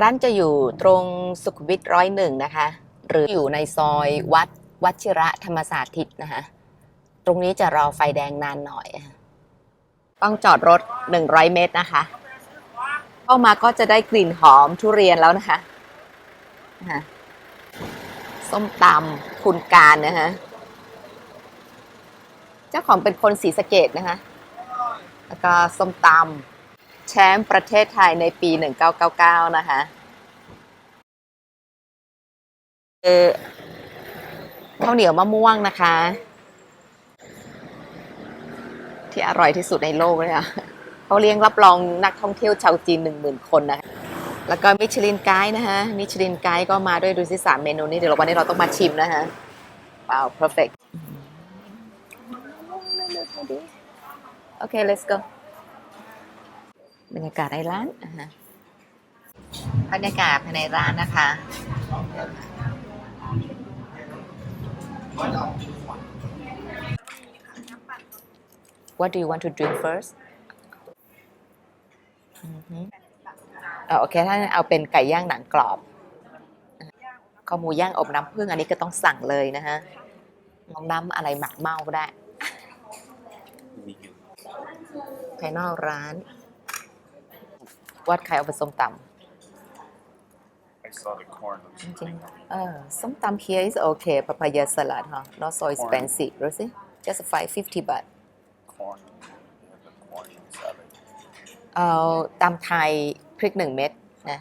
ร้านจะอยู่ตรงสุขุมวิทร้อยหนึ่งนะคะ หรืออยู่ในซอยวัดวัชิระธรรมศาสตร์ทิศนะคะ ตรงนี้จะรอไฟแดงนานหน่อย ต้องจอดรถ 100 เมตรนะคะ เข้ามาก็จะได้กลิ่นหอมทุเรียนแล้วนะคะะคะส้มตำคุณการนะคะ เจ้าของเป็นคนศรีสะเกดนะคะ แล้วก็ส้มตำ แชมป์ประเทศไทยในปี 1999 นะคะเออข้าวเหนียวมะม่วงนะคะ ที่อร่อยที่สุดในโลกเลยค่ะเขาเลี้ยงรับรองนักท่องเที่ยวชาวจีนหนึ่งหมื่นคนนะคะแล้วก็มิชลินไกด์นะคะมิชลินไกด์ก็มาด้วยดูสิสามเมนูนี้เดี๋ยววันนี้เราต้องมาชิมนะคะว้าว perfect โอเค let's go บรรยากาศในร้านอ่าฮะบรรยากาศภายในร้านนะคะ What do you want to drink first อือฮึอ่าโอเค ถ้างั้นเอาเป็นไก่ย่างหนังกรอบข้าวหมูย่างอบน้ำผึ้งอันนี้ก็ต้องสั่งเลยนะฮะน้ำอะไรหมักเมาก็ได้ภายนอกร้าน วัดใครเอาไปส้มต I saw the corn. ำจริงๆเออส้มตำ here is okay papaya salad ฮะ not so expensive รู้สิ just 550 baht Corn. The corn salad. เอาตำไทยพริกหนึ่งเม็ดนะ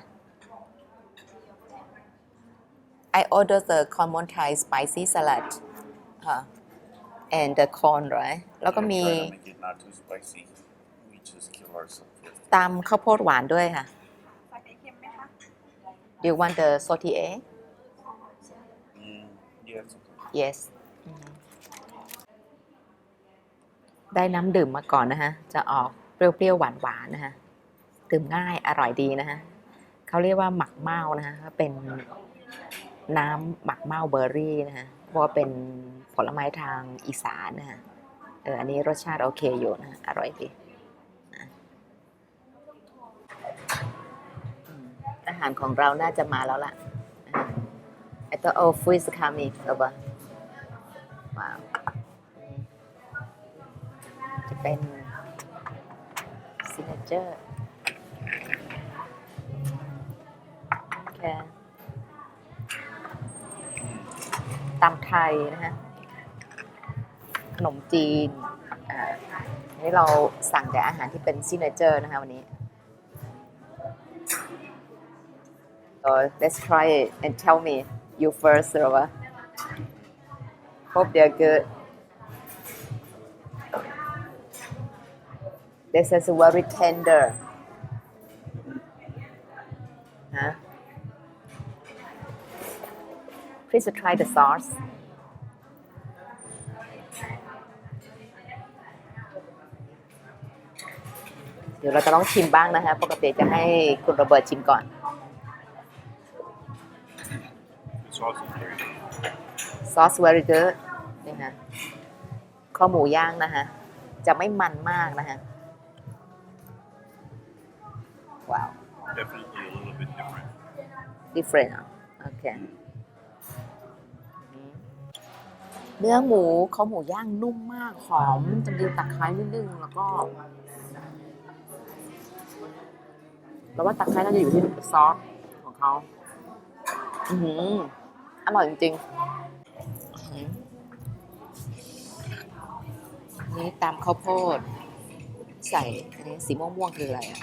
I order the corn mon Thai spicy salad ค่ะ and the corn right แล้วก็มี Try to make it not too spicy. We just kill ourselves. With- ตำข้าวโพดหวานด้วยค่ะ Do you want the salty egg Mm, yeah, something. yes อืมได้น้ำดื่มมาก่อนนะฮะ จะออกเปรี้ยวๆหวานๆนะฮะ ดื่มง่ายอร่อยดีนะฮะเขาเรียกว่าหมักเมานะฮะก็เป็นน้ำหมักเมาเบอร์รี่นะฮะเพราะว่าเป็นผลไม้ทางอีสานนะฮะ เอออันนี้รสชาติโอเคอยู่นะฮะอร่อยดีนะอืมอา หารของเราน่าจะมาแล้วล่ะ I thought oh food is coming over ว้าวจะเป็น signature โอเคตำไทยนะฮะ ขนมจีน อ่าอันนี้เราสั่งแต่อาหารที่เป็น signature นะคะวันนี้ so let's try it and tell me you first Rova hope they're good this is very tender ฮะ please try the sauce เดี๋ยวเราจะต้องชิมบ้างนะคะ ปกติจะให้คุณโรเบิร์ตชิมก่อน ซอส very good นี่ฮะข้าวหมูย่างนะฮะ จะไม่มันมากนะฮะ ว้าว Definitely a little bit different. different อะโอเคอืมเนื้อหมูข้าวหมูย่างนุ่มมากหอมจะมีตะไคร้นิดนึงแล้วก็แล้วว่าตะไคร้น่าจะอยู่ที่ซอสของเขาอือหืออร่อยจริงๆ นี่ตามข้าวโพด ใส่อันนี้สีม่วงๆคืออะไรอะ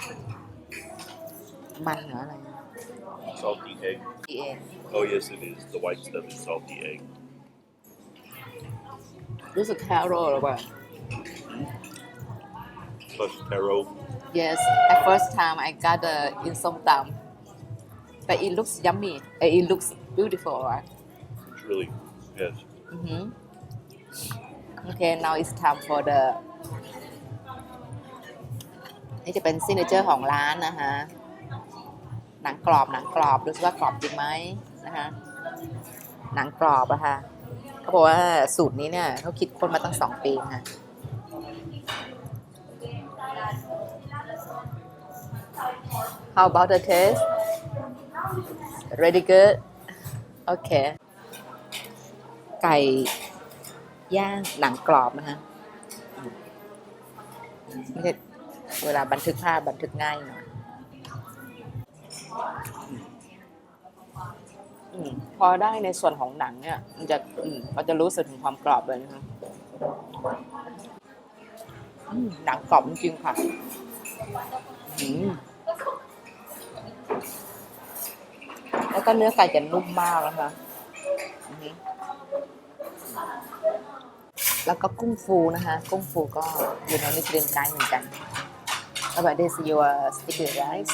มันเหรออะไร Salty egg. ดีเอง Oh, yes, it is. The white stuff is salty egg. รู้สึกแคโรลหรือเปล่า Plus taro. Yes at first time I got the in ส้มตำ but it looks yummy Uh, it looks beautiful right It's really, yes. mm-hmm. Okay now it's time for the นี่จะเป็นซิเนเจอร์ของร้านนะคะหนังกรอบหนังกรอบดูสิว่ากรอบจริงไหมนะคะหนังกรอบอะค่ะเขาบอกว่าสูตรนี้เนี่ยเขาคิดค้นมาตั้งสองปีนะคะ How about the taste ready good โอเคไก่ ย่างหนังกรอบนะฮะไม่ใช่เวลาบันทึกภาพบันทึกง่ายหน่อยพอได้ในส่วนของหนังเนี่ย มันจะอืมมันจะรู้สึกถึงความกรอบเลยนะคะหนังกรอบจริงค่ะแล้วก็เนื้อไก่จะนุ่มมากนะคะ แล้วก็กุ้งฟูนะคะ กุ้งฟูก็อยู่ในมิชลินไกด์เหมือนกัน About this your sticky rice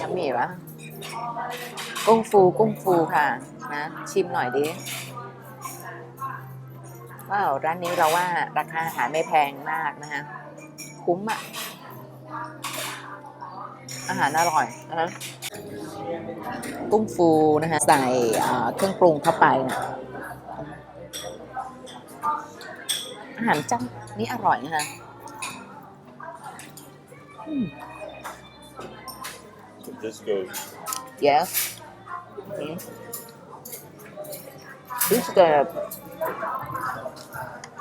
ยังมีปะกุ้งฟูกุ้งฟูค่ะนะชิมหน่อยดิว้าวร้านนี้เราว่าราคาอาหารไม่แพงมากนะคะคุ้มอะอาหารอร่อยนะกุ้งฟูนะคะใส่เครื่องปรุงเข้าไปนะ อาหารจังนี่อร่อยนะคะ So this goes Yes. Mm. This is the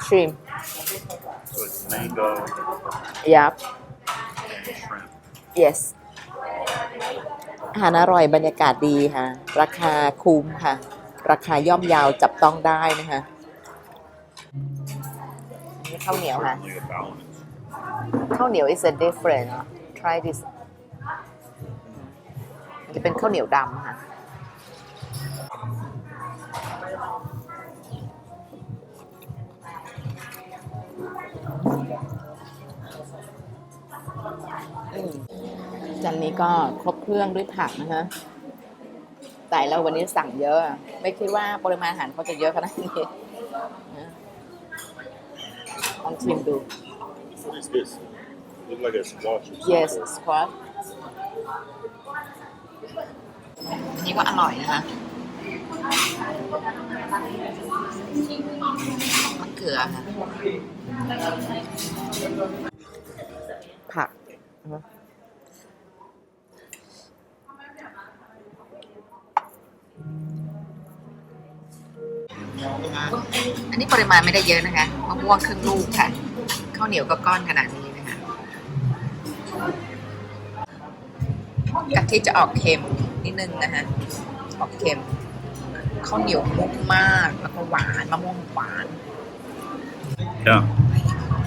shrimp. so it's mango Yep. and shrimp. Yes. อาหารอร่อยบรรยากาศดีค่ะ ราคาคุ้มค่ะ ราคาย่อมเยาวจับต้องได้นะคะอั นนี้ข้าวเหนียวค่ะ Certainly a balance. ข้าวเหนียว is a different try this มันจะเป็นข้าวเหนียวดำค่ะ อืมจานนี้ก็ครบเครื่องด้วยผักนะคะแต่เราวันนี้สั่งเยอะ ไม่คิดว่าปริมาณอาหารเขาจะเยอะขนาดนี้นะ ลองชิมดู What is this? Look like a squash. or yes something. squash อันนี้ก็อร่อยนะคะมะเขือค่ะผัก อันนี้ปริมาณไม่ได้เยอะนะคะมะม่วงครึ่งลูกค่ะข้าวเหนียวก็ก้อนขนาดนี้นะคะกะทิจะออกเค็มนิดนึงนะคะออกเค็มข้าวเหนียวนุ่มมากแล้วก็หวานมะม่วงหวาน Yeah.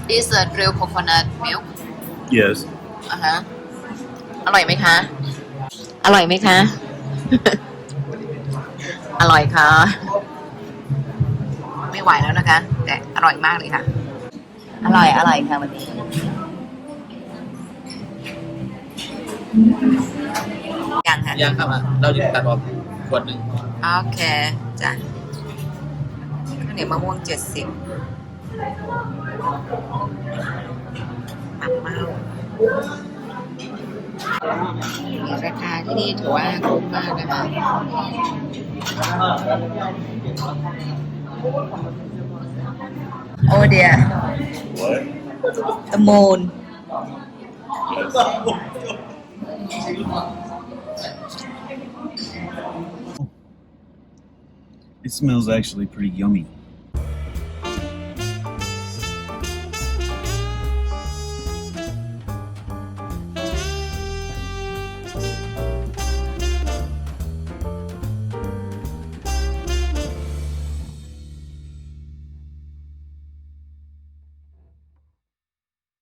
This is a real coconut milk Yes. อะฮะอร่อยไหมคะ อร่อยไหมคะ อร่อยค่ะ ไม่ไหวแล้วนะคะ แต่อร่อยมากเลยค่ะ อร่อยอร่อยค่ะวันนี้ยังค่ะยังครับอะเราจะตัดออกขวดหนึ่งโอเคจ้ะข้าวเหนียวมะม่วงเจ็ดสิบมะเมาราคาที่นี่ถือว่าคุ้มมากนะคะ โอ้เดีย What? the moon It smells actually pretty yummy.